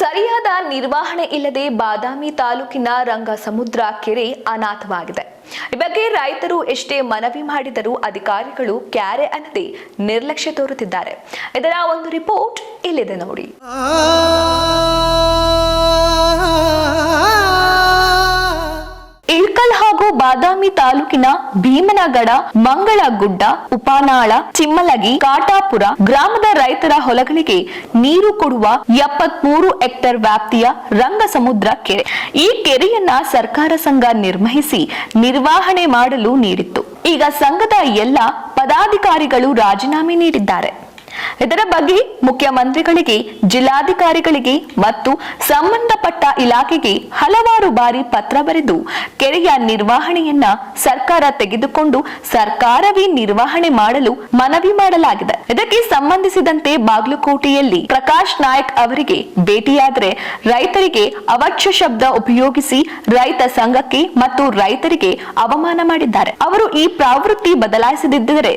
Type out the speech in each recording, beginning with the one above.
ಸರಿಯಾದ ನಿರ್ವಹಣೆ ಇಲ್ಲದೆ ಬಾದಾಮಿ ತಾಲೂಕಿನ ರಂಗಸಮುದ್ರ ಕೆರೆ ಅನಾಥವಾಗಿದೆ. ಈ ಬಗ್ಗೆ ರೈತರು ಎಷ್ಟೇ ಮನವಿ ಮಾಡಿದರೂ ಅಧಿಕಾರಿಗಳು ಕ್ಯಾರೆ ಅನ್ನದೆ ನಿರ್ಲಕ್ಷ್ಯ ತೋರುತ್ತಿದ್ದಾರೆ. ಇದರ ಒಂದು ರಿಪೋರ್ಟ್ ಇಲ್ಲಿದೆ ನೋಡಿ. ಬಾದಾಮಿ ತಾಲೂಕಿನ ಭೀಮನಗಡ, ಮಂಗಳಗುಡ್ಡ, ಉಪಾನಾಳ, ಚಿಮ್ಮಲಗಿ, ಕಾಟಾಪುರ ಗ್ರಾಮದ ರೈತರ ಹೊಲಗಳಿಗೆ ನೀರು ಕೊಡುವ ಎಪ್ಪತ್ಮೂರು ಹೆಕ್ಟರ್ ವ್ಯಾಪ್ತಿಯ ರಂಗಸಮುದ್ರ ಕೆರೆ. ಈ ಕೆರೆಯನ್ನ ಸರ್ಕಾರ ಸಂಘ ನಿರ್ಮಹಿಸಿ ನಿರ್ವಹಣೆ ಮಾಡಲು ನೀಡಿತ್ತು. ಈಗ ಸಂಘದ ಎಲ್ಲ ಪದಾಧಿಕಾರಿಗಳು ರಾಜೀನಾಮೆ ನೀಡಿದ್ದಾರೆ. ಇದರ ಬಗ್ಗೆ ಮುಖ್ಯಮಂತ್ರಿಗಳಿಗೆ, ಜಿಲ್ಲಾಧಿಕಾರಿಗಳಿಗೆ ಮತ್ತು ಸಂಬಂಧಪಟ್ಟ ಇಲಾಖೆಗೆ ಹಲವಾರು ಬಾರಿ ಪತ್ರ ಬರೆದು ಕೆರೆಯ ನಿರ್ವಹಣೆಯನ್ನ ಸರ್ಕಾರ ತೆಗೆದುಕೊಂಡು ಸರ್ಕಾರವೇ ನಿರ್ವಹಣೆ ಮಾಡಲು ಮನವಿ ಮಾಡಲಾಗಿದೆ. ಇದಕ್ಕೆ ಸಂಬಂಧಿಸಿದಂತೆ ಬಾಗಲಕೋಟೆಯಲ್ಲಿ ಪ್ರಕಾಶ್ ನಾಯಕ್ ಅವರಿಗೆ ಭೇಟಿಯಾದರೆ ರೈತರಿಗೆ ಅವಚ್ಯ ಶಬ್ದ ಉಪಯೋಗಿಸಿ ರೈತ ಸಂಘಕ್ಕೆ ಮತ್ತು ರೈತರಿಗೆ ಅವಮಾನ ಮಾಡಿದ್ದಾರೆ. ಅವರು ಈ ಪ್ರವೃತ್ತಿ ಬದಲಾಯಿಸದಿದ್ದರೆ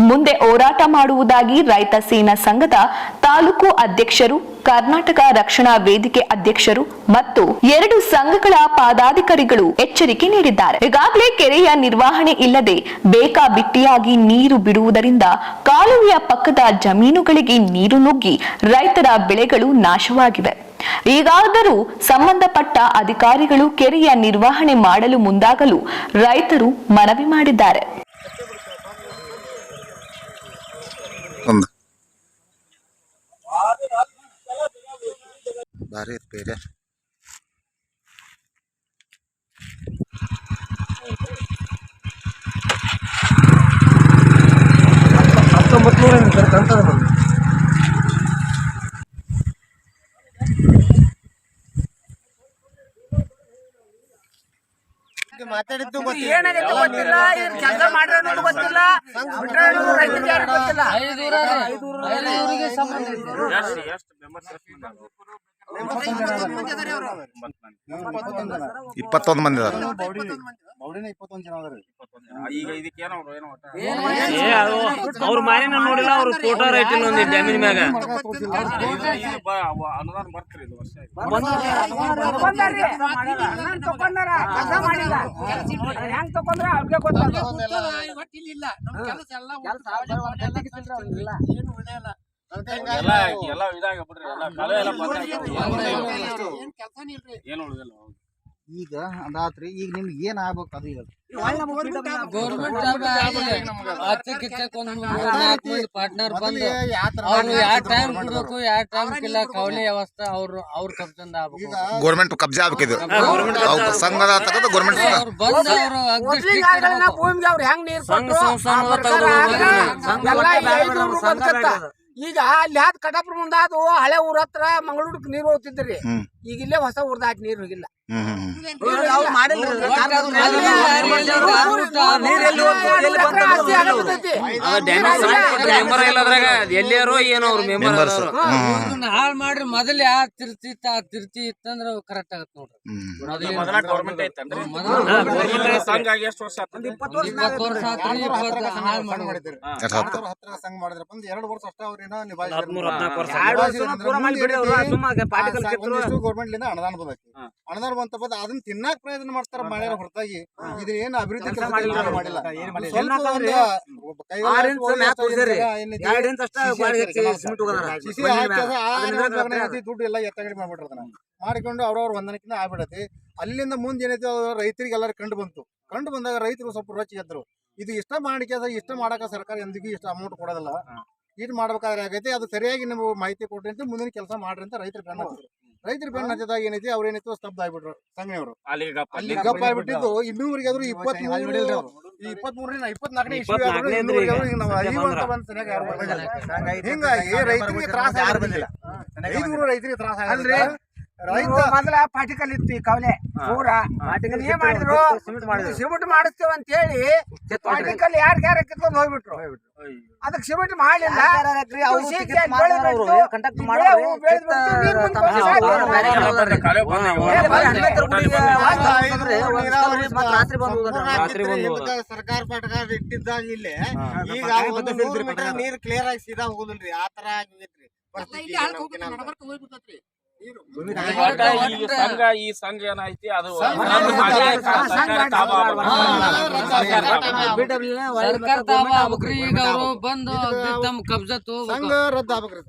ಮುಂದೆ ಹೋರಾಟ ಮಾಡುವುದಾಗಿ ರೈತ ಸೇನಾ ಸಂಘದ ತಾಲೂಕು ಅಧ್ಯಕ್ಷರು, ಕರ್ನಾಟಕ ರಕ್ಷಣಾ ವೇದಿಕೆ ಅಧ್ಯಕ್ಷರು ಮತ್ತು ಎರಡು ಸಂಘಗಳ ಪಾದಾಧಿಕಾರಿಗಳು ಎಚ್ಚರಿಕೆ ನೀಡಿದ್ದಾರೆ. ಈಗಾಗಲೇ ಕೆರೆಯ ನಿರ್ವಹಣೆ ಇಲ್ಲದೆ ಬೇಕಾಬಿಟ್ಟಿಯಾಗಿ ನೀರು ಬಿಡುವುದರಿಂದ ಕಾಲುವೆಯ ಪಕ್ಕದ ಜಮೀನುಗಳಿಗೆ ನೀರು ನುಗ್ಗಿ ರೈತರ ಬೆಳೆಗಳು ನಾಶವಾಗಿವೆ. ಈಗಾದರೂ ಸಂಬಂಧಪಟ್ಟ ಅಧಿಕಾರಿಗಳು ಕೆರೆಯ ನಿರ್ವಹಣೆ ಮಾಡಲು ಮುಂದಾಗಲು ರೈತರು ಮನವಿ ಮಾಡಿದ್ದಾರೆ. ಭಾರಿ ಐತ್ ಇದೆ ಹತ್ತೊಂಬತ್ತು ನೂರ ಅಂತದ ಬಂದು ಮಾತಾಡಿದ್ದು ಏನಾಗೈತೆ ಗೊತ್ತಿಲ್ಲ? ಏನ್ ಕೆಲಸ ಮಾಡ್ರ ಗೊತ್ತಿಲ್ಲ? ಬಿಟ್ರೆ ರೈತರಿಗೆ ಯಾರಿಗೂ ಗೊತ್ತಿಲ್ಲ? ಇಪ್ಪತ್ತೊಂದು ಮಂದಿ ಅದಾರ ಅವ್ರು ಮಾರಿನ ನೋಡಿಲ್ಲ ಅವ್ರ ಫೋಟೋ ರೈಟ್ ಒಂದು ಡ್ಯಾಮಿನ ಮ್ಯಾಗ ಅನುದಾನ ಬರ್ತೀರಿ ಇದು ವರ್ಷ ಕೆಲಸ ಅವ್ರಿಗೆ ಗೊತ್ತಲ್ಲ ಎಲ್ಲ ಎಲ್ಲ ಇದಾಗ ಬಿಡ್ರಿ ಎಲ್ಲ ಕಳೆ ಎಲ್ಲ ಬಂದ್ ಏನು ಉಳಿದಿಲ್ಲ ಹೌದು. ಈಗ ಅದಾತ್ರಿ ಈಗ ನಿಮ್ಗೆ ಏನ್ ಆಗ್ಬೇಕು ಅದು ಹೇಳಿ. ಗೌರ್ಮೆಂಟ್ ಪಾರ್ಟ್ನರ್ ಬಂದು ಅವ್ರು ಯಾವ ಟೈಮ್ ಬಿಡ್ಬೇಕು ಯಾವ ಟೈಮ್ ಇಲ್ಲ ಕವಲಿ ವ್ಯವಸ್ಥೆ ಅವ್ರು ಅವ್ರ ಕಬ್ಜಂದ ಆಗ್ಬೇಕು ಗೋರ್ಮೆಂಟ್ ಕಬ್ಜಾ ಆಗ್ಬೇಕಿದು ಅವು ಸಂಘದ ತಗದು ಗೋರ್ಮೆಂಟ್ ಅವ್ರು ಬಂದು ಅವ್ರು ಅಗ್ದಿ ಮೊದ್ಲಿನ strict ಕಾಲದಲ್ಲಿ ಇರ್ಬೇಕು. ಭೂಮಿಗೆ ಅವ್ರು ಹೆಂಗ್ ನೀರ್ ಸಂಘ ಕೊಟ್ರು, ಸಂಸ್ಥಾನ ಆ ಪ್ರಕಾರ ತಗೊಂಡು ಆಗ ಸಂಘ ಎಲ್ಲ ಬ್ಯಾಡ ಐದು ಬಿಡು, ಸಂಘ ಬದ್ಕತ್ತ. ಬ್ಯಾಡ ಅದು. ಈಗ ಅಲ್ಲಿ ಹಾದ್ ಕಟಾಪುರ ಮುಂದ ಅದು ಹಳೆ ಊರ ಹತ್ರ ಮಂಗಳೂರಕ್ಕೆ ನೀರು ಹೋಗ್ತಿದ್ರಿ. ಈಗ ಇಲ್ಲೇ ಹೊಸ ಊರ್ದ ಹಾಕಿ ನೀರು ಹೋಗಿಲ್ಲ ಮೆಂಬರ್ ಏನೋ ಅವ್ರ ಮೆಂಬರ್ ಹಾಳ್ ಮಾಡ್ರಿ. ಮೊದಲ ಯಾ ತಿರ್ತಿ ಇತ್ತ ಆ ತಿರ್ತಿ ಇತ್ತಂದ್ರ ಕರೆಕ್ಟ್ ಆಗತ್ ನೋಡ್ರಿ. ಗೌರ್ಮೆಂಟ್ ಅನುದಾನ ಬಂತ ಬಂದ ಅದನ್ನ ತಿನ್ನಾಕ ಪ್ರಯತ್ನ ಮಾಡ್ತಾರ ಮಳೆ ಹೊರತಾಗಿ. ಇದ್ರ ಏನು ಅಭಿವೃದ್ಧಿ ಕೆಲ್ಸ ಮಾಡಿಲ್ಲ. ದುಡ್ಡು ಎಲ್ಲ ಎತ್ತಗಡೆ ಮಾಡ್ಬಿಟ್ರದನ್ನ ಮಾಡ್ಕೊಂಡು ಅವ್ರವ್ರ ಒಂದನಕ್ಕಿಂತ ಆಗ್ಬಿಡತಿ ಅಲ್ಲಿಂದ ಮುಂದೆ ಏನೈತಿ ರೈತರಿಗೆ ಎಲ್ಲರೂ ಕಂಡು ಬಂತು. ಕಂಡು ಬಂದಾಗ ರೈತರು ಸ್ವಲ್ಪ ರೊಚ್ಚಿ ಎದ್ರು ಇದು ಇಷ್ಟ ಮಾಡಿಕೆ ಇಷ್ಟ ಮಾಡಕ ಸರ್ಕಾರ ಎಂದಿಗೂ ಇಷ್ಟ ಅಮೌಂಟ್ ಕೊಡೋದಿಲ್ಲ. ಇದು ಮಾಡ್ಬೇಕಾದ್ರೆ ಆಗೈತಿ. ಅದು ಸರಿಯಾಗಿ ನೀವು ಮಾಹಿತಿ ಕೊಟ್ರಿ ಅಂತ ಮುಂದಿನ ಕೆಲಸ ಮಾಡ್ರಿ ಅಂತ ರೈತರು ಕಂಡು ರೈತರು ಬೆನ್ನ ಹತ್ತಿದಾಗ ಏನೈತಿ ಅವ್ರ ಏನೈತೋ ಸ್ತಬ್ಧ ಆಗ್ಬಿಟ್ರು ಅಲ್ಲಿಗೆ ಗಪ್ಪ ಅಲ್ಲಿ ಗಪ್ಪ ಆಗ್ಬಿಟ್ಟಿದ್ದು ಇನ್ನೂವರೆಗೆ ಆದ್ರೂ ಇಪ್ಪತ್ತ್ ಮೂರು ಈ ಇಪ್ಪತ್ತ್ ಮೂರನೇ ಇಪ್ಪತ್ನಾಲ್ಕನೇ ಇಶ್ಯೂ ಯಾರು. ಹಿಂಗಾಗಿ ರೈತರಿಗೆ ತ್ರಾಸ ಐದು ಐದುನೂರು ರೈತರಿಗೆ ತ್ರಾಸ ಆಗಿಲ್ಲ ರೈತ ಮೊದಲ ಪಾಟಿಕಲ್ ಇತ್ತು ಈ ಕವಲೆ. ಊರ ಏನ್ ಮಾಡಿದ್ರು. ಸಿಮೆಂಟ್ ಮಾಡಿಸ್ತೇವೆ ಅಂತ ಹೇಳಿ ಪಾಟಿಕಲ್ ಯಾರ್ ಯಾರ ಕಿತ್ಕೊಂಡು ಹೋಗ್ಬಿಟ್ರು. ಅದಕ್ಕೆ ಸಿಮೆಂಟ್ ಮಾಡಲಿಲ್ಲ. ಸರ್ಕಾರ ಪಟ್ಕಾರ ಇಟ್ಟಿದ್ದಾಗ ಇಲ್ಲೇ ಈಗ ಒಂದು ನೀರ್ ಕ್ಲಿಯರ್ ಆಗಿ ಸೀದಾ ಹೋಗುದಿಲ್ರಿ. ಆ ತರ ಒಟ್ಟ ಈ ಸಂಘ ಈ ಸಂಘ ಏನೈತಿ ಅದು ಸರ್ಕಾರ ತಾವ ಆಗ್ಬೇಕ್ರಿ ಈಗ ಅವರು ಬಂದು ತಮ್ಮ ಕಬ್ಜಾ ಸಂಘ ರದ್ದ ಆಗ್ಬೇಕ್ರಿ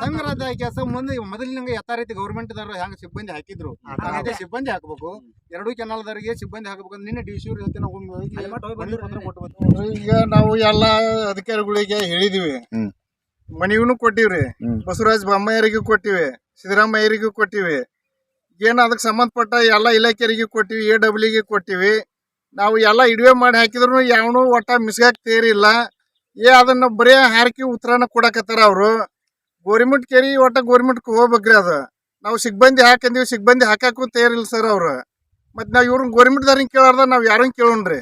ಸಂಘ ರದ್ದು ಕೆಲಸ ಮುಂದೆ ಮೊದಲಿನಂಗ ಯಥಾ ರೀತಿ ಗೌರ್ಮೆಂಟ್ ದವ್ರು ಹೆಂಗ ಸಿಬ್ಬಂದಿ ಹಾಕಿದ್ರು. ಅದೇ ಸಿಬ್ಬಂದಿ ಹಾಕ್ಬೇಕು. ಎರಡೂ ಕೆನಾಲ್ದವರಿಗೆ ಸಿಬ್ಬಂದಿ ಹಾಕಬೇಕು ನಿನ್ನೆ ಡಿ ಸಿ ಅವ್ರ ಜೊತೆ ನಾವು. ಈಗ ನಾವು ಎಲ್ಲಾ ಅಧಿಕಾರಿಗಳಿಗೆ ಹೇಳಿದಿವಿ. ಮನವಿನೂ ಕೊಟ್ಟಿವ್ರಿ. ಬಸವರಾಜ್ ಬೊಮ್ಮಾಯರಿಗೂ ಕೊಟ್ಟಿವಿ ಸಿದ್ದರಾಮಯ್ಯರಿಗೂ ಕೊಟ್ಟಿವಿ. ಏನು ಅದಕ್ಕೆ ಸಂಬಂಧಪಟ್ಟ ಎಲ್ಲ ಇಲಾಖೆಯರಿಗೆ ಕೊಟ್ಟಿವಿ ಎ ಡಬ್ಲ್ಯೂಗೆ ಕೊಟ್ಟಿವಿ. ನಾವು ಎಲ್ಲ ಇಡುವೆ ಮಾಡಿ ಹಾಕಿದ್ರು ಯಾವನು ಒಟ್ಟ ಮಿಸ್ಗಾಕ್ ತೇರಿಲ್ಲ. ಏ ಅದನ್ನ ಬರೀ ಹಾರಿಕೆ ಉತ್ತರನ ಕೊಡಕತ್ತಾರ ಅವರು. ಗೋರ್ಮೆಂಟ್ ಕೇರಿ ಒಟ್ಟ ಗೋರ್ಮೆಂಟ್ಗೆ ಹೋಗ್ಬೇಕ್ರಿ ಅದು. ನಾವು ಸಿಗ್ಬಂದಿ ಹಾಕಂದೀವಿ ಸಿಬ್ಬಂದಿ ಹಾಕಕ್ಕೂ ತೇರಿಲ್ಲ ಸರ್ ಅವರು. ಮತ್ತೆ ನಾವು ಇವ್ರನ್ನ ದಾರಿ ಕೇಳಾರ್ದ ನಾವು ಯಾರನ್ನ ಕೇಳೋಣ್ರಿ.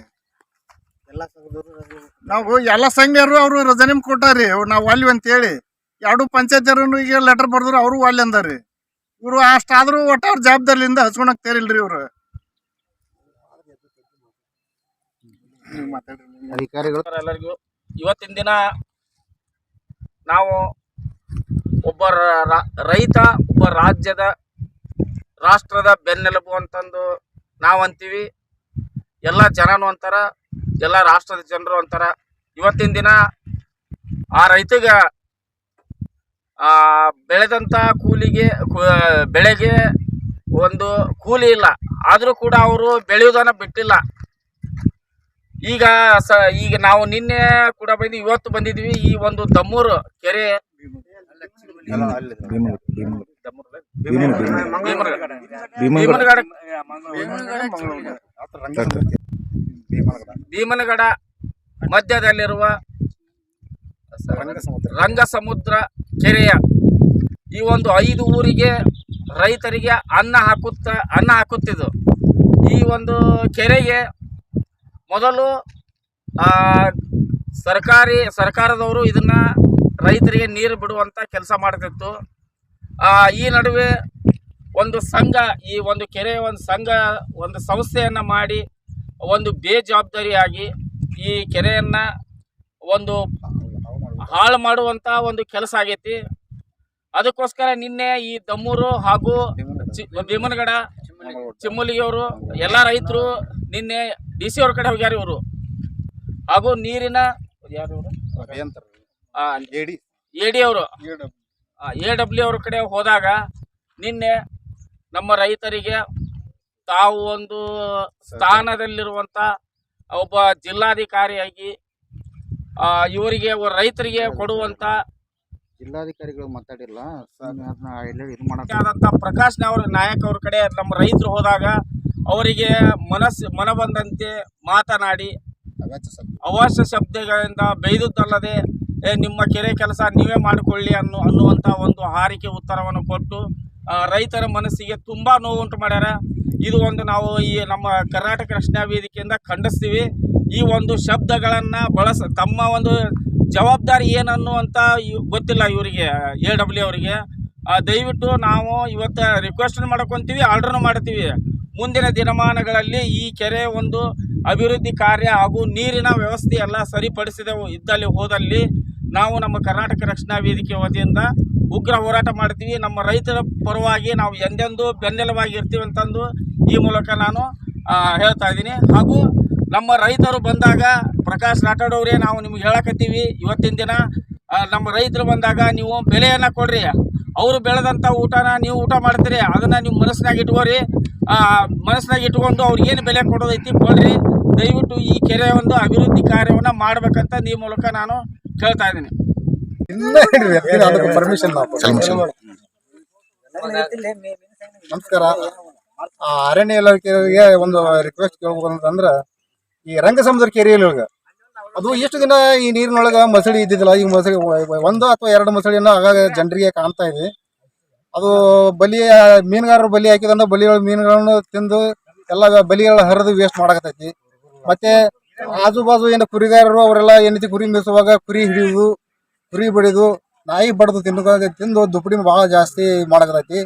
ನಾವು ಎಲ್ಲ ಸಂಘರು ಅವರು ರಜಾನಿಮ್ ಕೊಟ್ಟಾರಿ. ನಾವು ಅಲ್ಲಿ ಅಂತೇಳಿ. ಎರಡು ಪಂಚಾಯತ್ ಲೆಟರ್ ಬರ್ದ್ರು ಅವರು ಅಲ್ಲಿ ಅಂದಾರಿ. ಇವರು ಅಷ್ಟಾದ್ರೂ ಒಟ್ಟ ಅವ್ರ ಜವಾಬ್ದಾರಿಯಿಂದ ಹಚ್ಕೊಳಕ್ ತೇರಿಲ್ರಿ ಇವರು. ಅಧಿಕಾರಿಗಳು. ಎಲ್ಲರಿಗೂ ಇವತ್ತಿನ ದಿನ ನಾವು ಒಬ್ಬ ರೈತ ಒಬ್ಬ ರಾಜ್ಯದ ರಾಷ್ಟ್ರದ ಬೆನ್ನೆಲುಬು ಅಂತಂದು ನಾವು ಅಂತೀವಿ ಎಲ್ಲ ಜನನು ಅಂತಾರ. ಎಲ್ಲ ರಾಷ್ಟ್ರದ ಜನರು ಅಂತಾರ. ಇವತ್ತಿನ ದಿನ ಆ ರೈತಗೆ ಆ ಬೆಳೆದಂಥ ಕೂಲಿಗೆ ಬೆಳೆಗೆ ಒಂದು ಕೂಲಿ ಇಲ್ಲ. ಆದರೂ ಕೂಡ ಅವರು ಬೆಳೆಯೋದನ್ನ ಬಿಟ್ಟಿಲ್ಲ. ಈಗ ಸ ಈಗ ನಾವು ನಿನ್ನೆ ಕೂಡ ಬಂದು ಇವತ್ತು ಬಂದಿದ್ವಿ ಈ ಒಂದು ದಮ್ಮೂರು ಕೆರೆ. ಭೀಮನಗಡ. ಭೀಮನಗಡ. ಭೀಮನಗಡ ಮಧ್ಯದಲ್ಲಿರುವ ರಂಗ ಸಮುದ್ರ ಕೆರೆಯ ಈ ಒಂದು ಐದು ಊರಿಗೆ ರೈತರಿಗೆ ಅನ್ನ ಹಾಕುತ್ತ ಅನ್ನ ಹಾಕುತ್ತಿದ್ದು. ಈ ಒಂದು ಕೆರೆಗೆ ಮೊದಲು ಆ, ಸರ್ಕಾರಿ ಸರ್ಕಾರದವರು ಇದನ್ನ ರೈತರಿಗೆ ನೀರು ಬಿಡುವಂತ ಕೆಲಸ ಮಾಡ್ತಿತ್ತು. ಆ, ಈ ನಡುವೆ ಒಂದು ಸಂಘ ಈ ಒಂದು ಕೆರೆಯ ಒಂದು ಸಂಘ ಒಂದು ಸಂಸ್ಥೆಯನ್ನ ಮಾಡಿ ಒಂದು ಬೇಜವಾಬ್ದಾರಿಯಾಗಿ ಈ ಕೆರೆಯನ್ನ ಒಂದು ಹಾಳು ಮಾಡುವಂತ ಒಂದು ಕೆಲಸ ಆಗೈತಿ. ಅದಕ್ಕೋಸ್ಕರ ನಿನ್ನೆ ಈ ದಮ್ಮೂರು ಹಾಗೂ ಭೀಮನಗಡ, ಚಿಮ್ಮಲಿಗೆಯವರು ಎಲ್ಲ ರೈತರು ನಿನ್ನೆ ಡಿ ಸಿ ಅವ್ರ ಕಡೆ ಹೋಗ್ಯಾರ ಇವರು. ಹಾಗೂ ನೀರಿನ ಯಾರು ಎ ಡಿ ಅವರು ಎ ಡಬ್ಲ್ಯೂ ಅವ್ರ ಕಡೆ ಹೋದಾಗ ನಿನ್ನೆ ನಮ್ಮ ರೈತರಿಗೆ ತಾವು ಒಂದು ಸ್ಥಾನದಲ್ಲಿರುವಂಥ ಒಬ್ಬ ಜಿಲ್ಲಾಧಿಕಾರಿಯಾಗಿ ಇವರಿಗೆ ರೈತರಿಗೆ ಕೊಡುವಂಥ ಜಿಲ್ಲಾಧಿಕಾರಿಗಳು ಮಾತಾಡಿಲ್ಲ. ಆದಂಥ ಪ್ರಕಾಶ್ ಅವ್ರ ನಾಯಕ್ ಅವ್ರ ಕಡೆ ನಮ್ಮ ರೈತರು ಹೋದಾಗ ಅವರಿಗೆ ಮನಸ್ಸು ಮನಬಂದಂತೆ ಮಾತನಾಡಿ. ಅವಾಸ ಶಬ್ದಗಳಿಂದ ಬೈದುದಲ್ಲದೆ ನಿಮ್ಮ ಕೆರೆ ಕೆಲಸ ನೀವೇ ಮಾಡಿಕೊಳ್ಳಿ ಅನ್ನು ಅನ್ನುವಂಥ ಒಂದು ಹಾರಿಕೆ ಉತ್ತರವನ್ನು ಕೊಟ್ಟು ರೈತರ ಮನಸ್ಸಿಗೆ ತುಂಬ ನೋವುಂಟು ಮಾಡ್ಯಾರ. ಇದು ಒಂದು ನಾವು ಈ ನಮ್ಮ ಕರ್ನಾಟಕ ರಕ್ಷಣಾ ವೇದಿಕೆಯಿಂದ ಖಂಡಿಸ್ತೀವಿ. ಈ ಒಂದು ಶಬ್ದಗಳನ್ನು ಬಳಸ, ತಮ್ಮ ಒಂದು ಜವಾಬ್ದಾರಿ ಏನನ್ನುವಂಥ ಅಂತ ಗೊತ್ತಿಲ್ಲ ಇವರಿಗೆ, ಎ ಡಬ್ಲ್ಯೂ ಅವರಿಗೆ. ದಯವಿಟ್ಟು ನಾವು ಇವತ್ತು ರಿಕ್ವೆಸ್ಟ್ ಮಾಡ್ಕೊತೀವಿ ಆರ್ಡ್ರನ್ನು ಮಾಡ್ತೀವಿ. ಮುಂದಿನ ದಿನಮಾನಗಳಲ್ಲಿ ಈ ಕೆರೆ ಒಂದು ಅಭಿವೃದ್ಧಿ ಕಾರ್ಯ ಹಾಗೂ ನೀರಿನ ವ್ಯವಸ್ಥೆ ಎಲ್ಲ ಸರಿಪಡಿಸಿದೆವು ಇದ್ದಲ್ಲಿ ಹೋದಲ್ಲಿ ನಾವು ನಮ್ಮ ಕರ್ನಾಟಕ ರಕ್ಷಣಾ ವೇದಿಕೆ ವತಿಯಿಂದ ಉಗ್ರ ಹೋರಾಟ ಮಾಡ್ತೀವಿ. ನಮ್ಮ ರೈತರ ಪರವಾಗಿ ನಾವು ಎಂದೆಂದೂ ಬೆನ್ನೆಲುಬಾಗಿ ಇರ್ತೀವಿ ಅಂತಂದು ಈ ಮೂಲಕ ನಾನು ಹೇಳ್ತಾ ಇದ್ದೀನಿ. ಹಾಗೂ ನಮ್ಮ ರೈತರು ಬಂದಾಗ ಪ್ರಕಾಶ್ ರಾಠೋಡ್ ಅವರೇ ನಾವು ನಿಮ್ಗೆ ಹೇಳಕತ್ತೀವಿ ಇವತ್ತಿನ ದಿನ ನಮ್ಮ ರೈತರು ಬಂದಾಗ ನೀವು ಬೆಲೆಯನ್ನು ಕೊಡ್ರಿ. ಅವರು ಬೆಳೆದಂಥ ಊಟನ ನೀವು ಊಟ ಮಾಡ್ತೀರಿ. ಅದನ್ನು ನೀವು ಮನಸ್ಸಿನಾಗ ಇಟ್ಕೋರಿ. ಆ, ಮನಸ್ಸಿನಾಗ ಇಟ್ಕೊಂಡು ಅವ್ರಿಗೆ ಏನು ಬೆಲೆ ಕೊಡೋದೈತಿ ಕೊಡ್ರಿ. ದಯವಿಟ್ಟು ಈ ಕೆರೆ ಒಂದು ಅಭಿವೃದ್ಧಿ ಕಾರ್ಯವನ್ನು ಮಾಡ್ಬೇಕಂತ ಈ ಮೂಲಕ ನಾನು ಕೇಳ್ತಾ ಇದ್ದೀನಿ. ಪರ್ಮಿಷನ್ ನಮಸ್ಕಾರ. ಅರಣ್ಯ ಇಲಾಖೆಗೆ ಒಂದು ರಿಕ್ವೆಸ್ಟ್ ಕೇಳ್ಬೇಕು ಅಂತಂದ್ರೆ, ಈ ರಂಗ ಸಮುದ್ರ ಕೆರೆಯೊಳಗೆ ಅದು ಎಷ್ಟು ದಿನ ಈ ನೀರಿನೊಳಗ ಮಸಳಿ ಇದ್ದಿದ್ದಿಲ್ಲ? ಈ ಮಸಳಿ ಒಂದು ಅಥವಾ ಎರಡು ಮಸಳಿನ ಆಗಾಗ ಜನರಿಗೆ ಕಾಣ್ತಾ ಇದೆ. ಅದು ಬಲಿ ಮೀನುಗಾರರು ಬಲಿ ಹಾಕಿದಂದ್ರೆ ಬಲಿಗಳ ಮೀನುಗಳನ್ನು ತಿಂದು ಎಲ್ಲ ಬಲಿಗಳ ಹರಿದು ವೇಸ್ಟ್ ಮಾಡಕತ್ತೈತಿ. ಮತ್ತೆ ಆಜು ಬಾಜು ಏನು ಕುರಿಗಾರರು ಅವರೆಲ್ಲ ಏನೈತಿ ಕುರಿ ಮೀಸುವಾಗ ಕುರಿ ಹಿಡಿಯುವುದು ಕುರಿ ಬಡಿದು, ನಾಯಿ ಬಡ್ದು ತಿನ್ನು ತಿಂದು ದುಪ್ಪಡಿನ ಬಹಳ ಜಾಸ್ತಿ ಮಾಡಕತ್ತೈತಿ.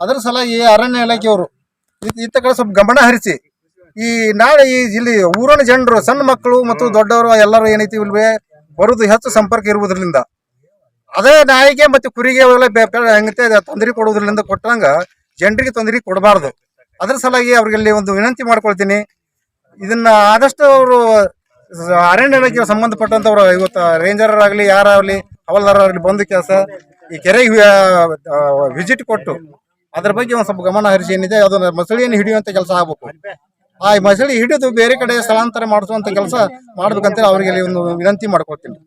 ಅದ್ರ ಸಲ ಈ ಅರಣ್ಯ ಇಲಾಖೆಯವರು ಇತ್ತ ಕಡೆ ಸ್ವಲ್ಪ ಗಮನ ಹರಿಸಿ. ಈ ನಾಳೆ ಈ ಇಲ್ಲಿ ಊರಿನ ಜನರು, ಸಣ್ಣ ಮಕ್ಕಳು ಮತ್ತು ದೊಡ್ಡವರು ಎಲ್ಲರೂ ಏನೈತಿ ಇಲ್ವೇ, ಬರುದು ಹೆಚ್ಚು ಸಂಪರ್ಕ ಇರುವುದರಿಂದ. ಅದೇ ನಾಯಿಗೆ ಮತ್ತು ಕುರಿಗೆ ಅವೆಲ್ಲ ಹೆಂಗತೆ ತೊಂದರೆ ಕೊಡುವುದರಿಂದ ಕೊಟ್ಟಂಗ ಜನರಿಗೆ ತೊಂದರೆ ಕೊಡಬಾರ್ದು. ಅದ್ರ ಸಲಾಗಿ ಅವ್ರಿಗೆ ಒಂದು ವಿನಂತಿ ಮಾಡ್ಕೊಳ್ತೀನಿ. ಇದನ್ನ ಆದಷ್ಟು ಅವರು ಅರಣ್ಯ ಇಲಾಖೆ ಸಂಬಂಧಪಟ್ಟಂತವ್ರು, ಇವತ್ತು ರೇಂಜರ್ ಆಗಲಿ ಯಾರಾಗಲಿ, ಹವಲ್ದಾರರಾಗಲಿ ಬಂದು ಕೆಲಸ, ಈ ಕೆರೆಗೆ ವಿಸಿಟ್ ಕೊಟ್ಟು ಅದ್ರ ಬಗ್ಗೆ ಒಂದು ಸ್ವಲ್ಪ ಗಮನ ಹರಿಸಿ ಏನಿದೆ ಅದನ್ನ ಮಸಳಿಯನ್ನು ಹಿಡಿಯುವಂತ ಕೆಲಸ ಆಗ್ಬೇಕು. ಆ ಮಸಳಿ ಹಿಡಿದು ಬೇರೆ ಕಡೆ ಸ್ಥಳಾಂತರ ಮಾಡಿಸುವಂತ ಕೆಲಸ ಮಾಡ್ಬೇಕಂತೇಳಿ ಅವರಿಗೆ ಒಂದು ವಿನಂತಿ ಮಾಡ್ಕೊಳ್ತೀನಿ.